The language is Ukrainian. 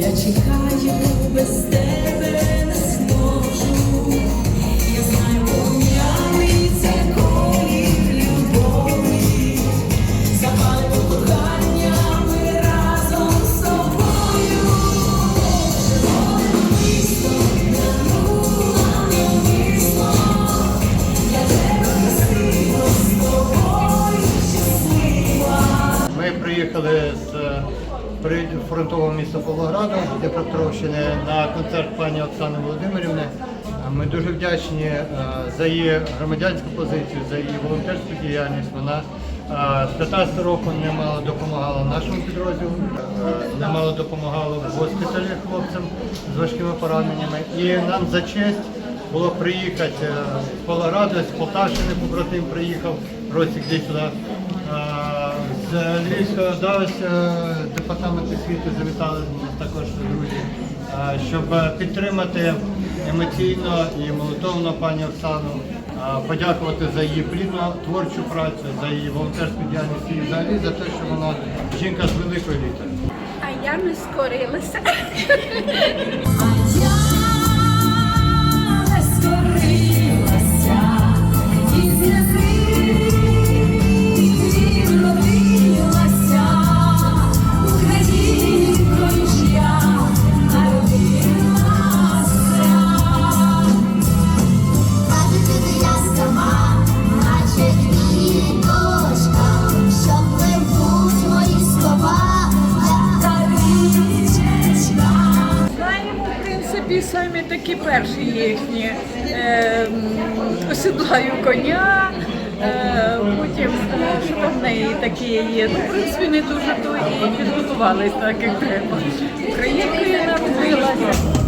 я чекаю, без тебе е, прифронтового міста Павлограда, Дніпропетровщини, на концерт пані Оксани Володимирівни. Ми дуже вдячні е, за її громадянську позицію, за її волонтерську діяльність. Вона е, з 15 року немало допомагала нашому підрозділу, е, немало допомагала в госпіталі хлопцям з важкими пораненнями. І нам за честь було приїхати з Павлограда, з Полтавщини побратим приїхав, Росік десь сюди. З Львівської ОДА, з е, освіти завітали також друзі, щоб підтримати емоційно і молитовно пані Оксану, подякувати за її плідну творчу працю, за її волонтерську діяльність і взагалі за те, що вона жінка з великої літери. А я не скорилася. самі такі перші їхні. Е, осідлаю коня, е, потім е, що в неї таке є. Ну, в принципі, не дуже то і підготувалися так, як треба. Українкою народилася.